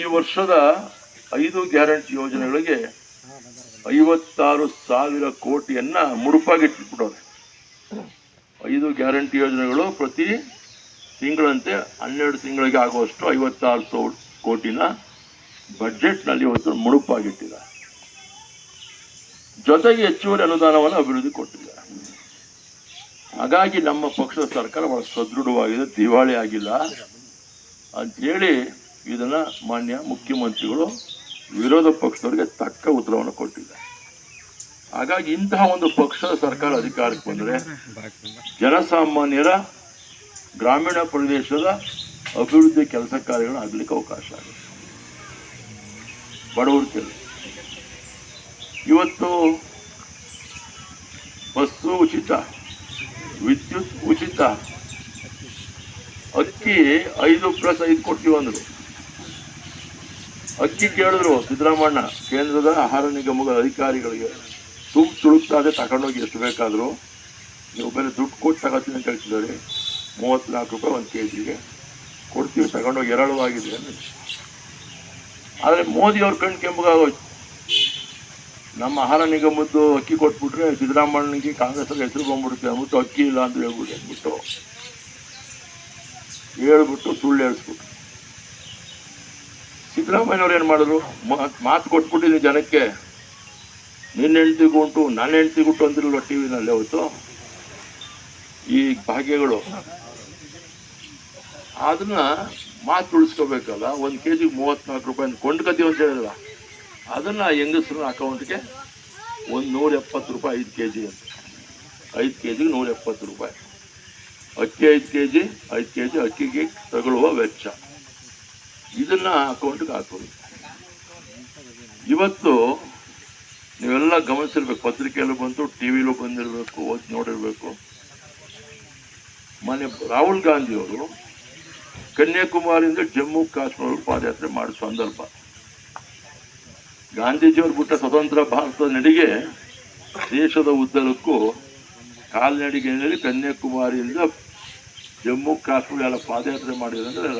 ಈ ವರ್ಷದ ಐದು ಗ್ಯಾರಂಟಿ ಯೋಜನೆಗಳಿಗೆ ಐವತ್ತಾರು ಸಾವಿರ ಕೋಟಿಯನ್ನ ಮುಡುಪಾಗಿಟ್ಬಿಟ್ಟವ್ರೆ ಐದು ಗ್ಯಾರಂಟಿ ಯೋಜನೆಗಳು ಪ್ರತಿ ತಿಂಗಳಂತೆ ಹನ್ನೆರಡು ತಿಂಗಳಿಗೆ ಆಗುವಷ್ಟು ಐವತ್ತಾರು ಸಾವಿರ ಕೋಟಿನ ಬಜೆಟ್ನಲ್ಲಿ ಇವತ್ತು ಮುಡುಪಾಗಿಟ್ಟಿದ್ದಾರೆ. ಜೊತೆಗೆ ಹೆಚ್ಚುವರಿ ಅನುದಾನವನ್ನು ಅಭಿವೃದ್ಧಿ ಕೊಟ್ಟಿದ್ದಾರೆ. ಹಾಗಾಗಿ ನಮ್ಮ ಪಕ್ಷದ ಸರ್ಕಾರ ಬಹಳ ಸದೃಢವಾಗಿದೆ ದಿವಾಳಿ ಆಗಿಲ್ಲ ಅಂತೇಳಿ ಇದನ್ನ ಮಾನ್ಯ ಮುಖ್ಯಮಂತ್ರಿಗಳು ವಿರೋಧ ಪಕ್ಷದವರಿಗೆ ತಕ್ಕ ಉತ್ತರವನ್ನು ಕೊಟ್ಟಿದ್ದಾರೆ. ಹಾಗಾಗಿ ಇಂತಹ ಒಂದು ಪಕ್ಷದ ಸರ್ಕಾರ ಅಧಿಕಾರಕ್ಕೆ ಬಂದರೆ ಜನಸಾಮಾನ್ಯರ ಗ್ರಾಮೀಣ ಪ್ರದೇಶದ ಅಭಿವೃದ್ಧಿ ಕೆಲಸ ಕಾರ್ಯಗಳು ಆಗಲಿಕ್ಕೆ ಅವಕಾಶ ಆಗುತ್ತೆ. ಬಡವರು ಇವತ್ತು ಬಸ್ಸು ಉಚಿತ, ವಿದ್ಯುತ್ ಉಚಿತ. ಅಕ್ಕಿ ಐದು ಪ್ಲಸ್ ಐದು ಕೊಡ್ತೀವಿ ಅಂದ್ರು. ಅಕ್ಕಿ ಕೇಳಿದ್ರು, ಸಿದ್ದರಾಮಣ್ಣ, ಕೇಂದ್ರದ ಆಹಾರ ನಿಗಮದ ಅಧಿಕಾರಿಗಳಿಗೆ ತುಂಬ ತುಳುಕ್ತಾದೆ ತಗೊಂಡೋಗಿ ಎಷ್ಟು ಬೇಕಾದರೂ. ನೀವು ಬೇರೆ ದುಡ್ಡು ಕೊಟ್ಟು ತಗೋತೀನಿ ಅಂತ ಹೇಳ್ತಿದ್ದಾರೆ. ಮೂವತ್ತ್ನಾಲ್ಕು ರೂಪಾಯಿ ಒಂದು ಕೆ ಜಿಗೆ ಕೊಡ್ತೀವಿ, ತಗೊಂಡೋಗಿ ಎರಡವಾಗಿದೆ ಅನ್ನಿ ಆದರೆ ಮೋದಿ ಅವ್ರ ಕಣ್ಣು ಕೆಂಪಗಾಗೋಯ್ತು ನಮ್ಮ ಆಹಾರ ನಿಗಮದ್ದು ಅಕ್ಕಿ ಕೊಟ್ಬಿಟ್ರೆ ಸಿದ್ದರಾಮಣ್ಣನಿಗೆ ಕಾಂಗ್ರೆಸ್ ಹೆಸರು ಬಂದ್ಬಿಡುತ್ತೆ. ಅಂದ್ಬಿಟ್ಟು ಅಕ್ಕಿ ಇಲ್ಲ ಅಂತ ಹೇಳ್ಬಿಟ್ಟು ಅಂದ್ಬಿಟ್ಟು. ಹೇಳ್ಬಿಟ್ಟು ಸುಳ್ಳು ಹೇಳಿಸ್ಬಿಟ್ಟು ಸಿದ್ದರಾಮಯ್ಯನವ್ರು ಏನು ಮಾಡಿದ್ರು? ಮಾತ್- ಮಾತು ಕೊಟ್ಬಿಟ್ಟಿದ್ದೀನಿ ಜನಕ್ಕೆ. ನಿನ್ನ ಹೆಂಡ್ತಿಗೂ ಉಂಟು ನನ್ನ ಹೆಂಡ್ತಿಗೂ ಉಂಟು ಅಂದಿರಲ್ವ ಟಿ ವಿನಲ್ಲಿ ಅವತ್ತು? ಈ ಭಾಗ್ಯಗಳು. ಅದನ್ನ ಮಾತು ಉಳಿಸ್ಕೋಬೇಕಲ್ಲ? ಒಂದು ಕೆ ಜಿಗೆ ಮೂವತ್ನಾಲ್ಕು ರೂಪಾಯಿ ಕೊಂಡ್ಕತೀವಿ ಅಂತ ಹೇಳಿದ್ರ ಅದನ್ನ ಹೆಂಗಸ್ರ ಅಕೌಂಟ್ಗೆ ಒಂದು ನೂರ ಎಪ್ಪತ್ತು ರೂಪಾಯಿ, ಐದು ಕೆ ಜಿ ಅಂತ. ಐದು ಕೆ ಜಿಗೆ ನೂರ ಎಪ್ಪತ್ತು ರೂಪಾಯಿ. ಅಕ್ಕಿ ಐದು ಕೆ ಜಿ ಐದು ಕೆ ಜಿ ಅಕ್ಕಿಗೆ ತಗೊಳ್ಳುವ ವೆಚ್ಚ. ಇದನ್ನ ಅಕೌಂಟ್ಗೆ ಹಾಕೋದು ಇವತ್ತು ನೀವೆಲ್ಲ ಗಮನಿಸಿರ್ಬೇಕು, ಪತ್ರಿಕೆಯಲ್ಲೂ ಬಂತು ಟಿ ವಿಲೂ ಬಂದಿರಬೇಕು, ಓದಿ ನೋಡಿರಬೇಕು. ಮೊನ್ನೆ ರಾಹುಲ್ ಗಾಂಧಿಯವರು ಕನ್ಯಾಕುಮಾರಿಯಿಂದ ಜಮ್ಮು ಕಾಶ್ಮೀರ ಪಾದಯಾತ್ರೆ ಮಾಡೋ ಸಂದರ್ಭ. ಗಾಂಧೀಜಿಯವರು ಬಿಟ್ಟ ಸ್ವತಂತ್ರ ಭಾರತದ ನಡಿಗೆ ದೇಶದ ಉದ್ದಕ್ಕೂ ಕಾಲ್ನಡಿಗೆಯಲ್ಲಿ ಕನ್ಯಾಕುಮಾರಿಯಿಂದ ಜಮ್ಮು ಕಾಶ್ಮೀರ ಪಾದಯಾತ್ರೆ ಮಾಡಿದ್ರೆ